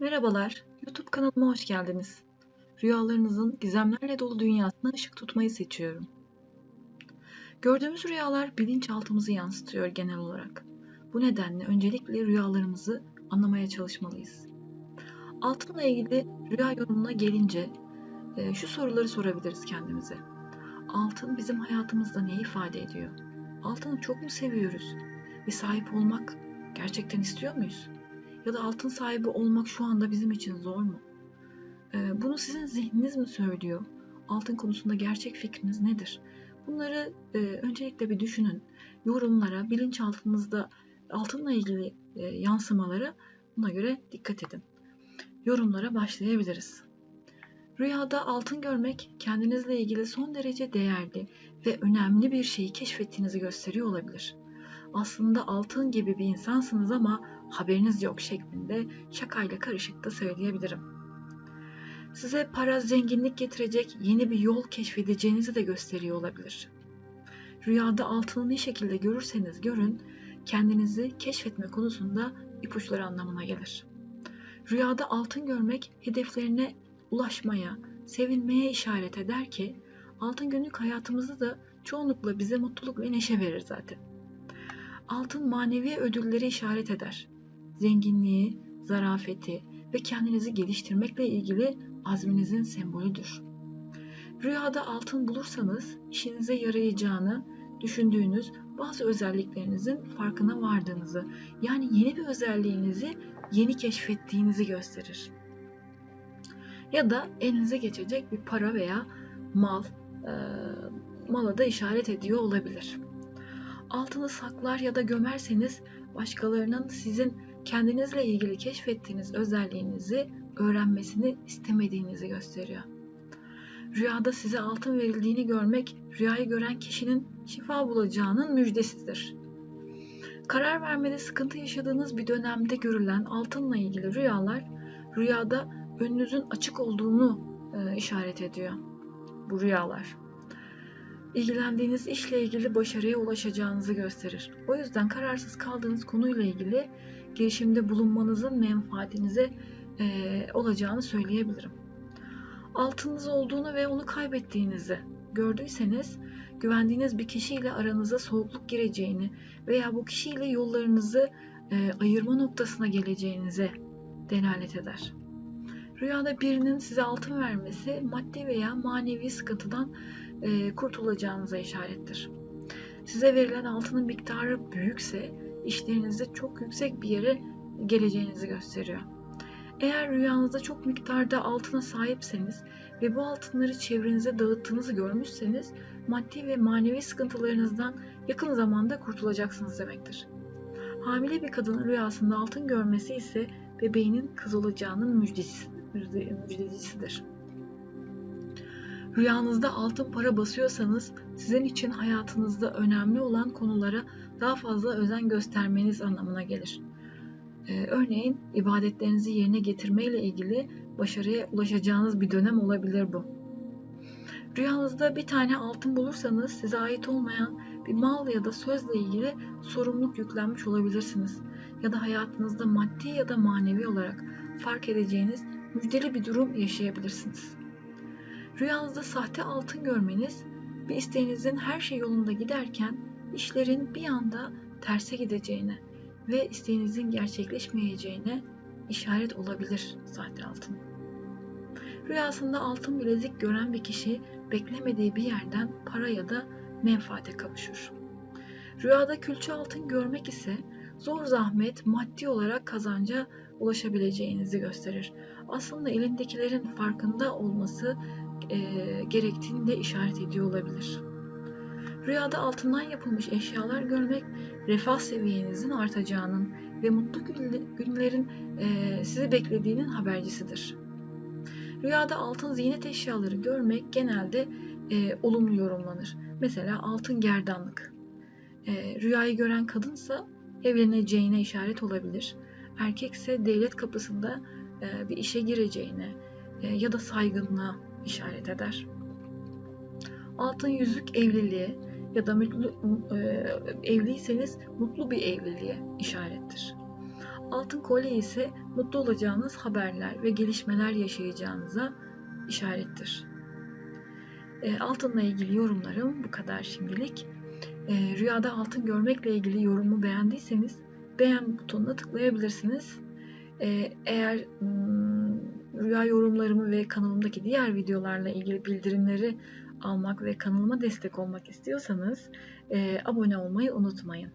Merhabalar, YouTube kanalıma hoş geldiniz. Rüyalarınızın gizemlerle dolu dünyasına ışık tutmayı seçiyorum. Gördüğümüz rüyalar bilinçaltımızı yansıtıyor genel olarak. Bu nedenle öncelikle rüyalarımızı anlamaya çalışmalıyız. Altınla ilgili rüya yorumuna gelince e, şu soruları sorabiliriz kendimize. Altın bizim hayatımızda ne ifade ediyor? Altını çok mu seviyoruz? Ve sahip olmak gerçekten istiyor muyuz? Ya da altın sahibi olmak şu anda bizim için zor mu? Ee, bunu sizin zihniniz mi söylüyor? Altın konusunda gerçek fikriniz nedir? Bunları e, öncelikle bir düşünün. Yorumlara, bilinçaltınızda altınla ilgili e, yansımalara buna göre dikkat edin. Yorumlara başlayabiliriz. Rüyada altın görmek kendinizle ilgili son derece değerli ve önemli bir şeyi keşfettiğinizi gösteriyor olabilir. Aslında altın gibi bir insansınız ama haberiniz yok şeklinde şakayla karışık da söyleyebilirim. Size para zenginlik getirecek yeni bir yol keşfedeceğinizi de gösteriyor olabilir. Rüyada altını ne şekilde görürseniz görün, kendinizi keşfetme konusunda ipuçları anlamına gelir. Rüyada altın görmek hedeflerine ulaşmaya, sevinmeye işaret eder ki altın günlük hayatımızda da çoğunlukla bize mutluluk ve neşe verir zaten. Altın manevi ödülleri işaret eder. Zenginliği, zarafeti ve kendinizi geliştirmekle ilgili azminizin sembolüdür. Rüyada altın bulursanız işinize yarayacağını düşündüğünüz bazı özelliklerinizin farkına vardığınızı, yani yeni bir özelliğinizi yeni keşfettiğinizi gösterir. Ya da elinize geçecek bir para veya mal, e, mala da işaret ediyor olabilir. Altını saklar ya da gömerseniz başkalarının sizin kendinizle ilgili keşfettiğiniz özelliğinizi öğrenmesini istemediğinizi gösteriyor. Rüyada size altın verildiğini görmek, rüyayı gören kişinin şifa bulacağının müjdesidir. Karar vermede sıkıntı yaşadığınız bir dönemde görülen altınla ilgili rüyalar, rüyada önünüzün açık olduğunu e, işaret ediyor bu rüyalar. İlgilendiğiniz işle ilgili başarıya ulaşacağınızı gösterir. O yüzden kararsız kaldığınız konuyla ilgili girişimde bulunmanızın menfaatinize e, olacağını söyleyebilirim. Altınız olduğunu ve onu kaybettiğinizi gördüyseniz güvendiğiniz bir kişiyle aranıza soğukluk gireceğini veya bu kişiyle yollarınızı e, ayırma noktasına geleceğinize delalet eder. Rüyada birinin size altın vermesi maddi veya manevi sıkıntıdan kurtulacağınıza işarettir. Size verilen altının miktarı büyükse işlerinizde çok yüksek bir yere geleceğinizi gösteriyor. Eğer rüyanızda çok miktarda altına sahipseniz ve bu altınları çevrenize dağıttığınızı görmüşseniz maddi ve manevi sıkıntılarınızdan yakın zamanda kurtulacaksınız demektir. Hamile bir kadının rüyasında altın görmesi ise bebeğinin kız olacağının müjdecisidir. Rüyanızda altın para basıyorsanız sizin için hayatınızda önemli olan konulara daha fazla özen göstermeniz anlamına gelir. Ee, örneğin ibadetlerinizi yerine getirmeyle ilgili başarıya ulaşacağınız bir dönem olabilir bu. Rüyanızda bir tane altın bulursanız size ait olmayan bir mal ya da sözle ilgili sorumluluk yüklenmiş olabilirsiniz. Ya da hayatınızda maddi ya da manevi olarak fark edeceğiniz müjdeli bir durum yaşayabilirsiniz. Rüyanızda sahte altın görmeniz bir isteğinizin her şey yolunda giderken işlerin bir anda terse gideceğine ve isteğinizin gerçekleşmeyeceğine işaret olabilir sahte altın. Rüyasında altın bilezik gören bir kişi beklemediği bir yerden para ya da menfaate kavuşur. Rüyada külçe altın görmek ise zor zahmet maddi olarak kazanca ulaşabileceğinizi gösterir. Aslında elindekilerin farkında olması e, gerektiğini de işaret ediyor olabilir. Rüyada altından yapılmış eşyalar görmek refah seviyenizin artacağının ve mutlu günlerin e, sizi beklediğinin habercisidir. Rüyada altın ziynet eşyaları görmek genelde e, olumlu yorumlanır. Mesela altın gerdanlık. E, rüyayı gören kadınsa evleneceğine işaret olabilir. Erkekse devlet kapısında e, bir işe gireceğine e, ya da saygınlığa işaret eder. Altın yüzük evliliğe ya da mutlu, e, evliyseniz mutlu bir evliliğe işarettir. Altın kolye ise mutlu olacağınız haberler ve gelişmeler yaşayacağınıza işarettir. Altınla ilgili yorumlarım bu kadar şimdilik. Rüyada altın görmekle ilgili yorumu beğendiyseniz beğen butonuna tıklayabilirsiniz. E, eğer hmm, rüya yorumlarımı ve kanalımdaki diğer videolarla ilgili bildirimleri almak ve kanalıma destek olmak istiyorsanız e, abone olmayı unutmayın.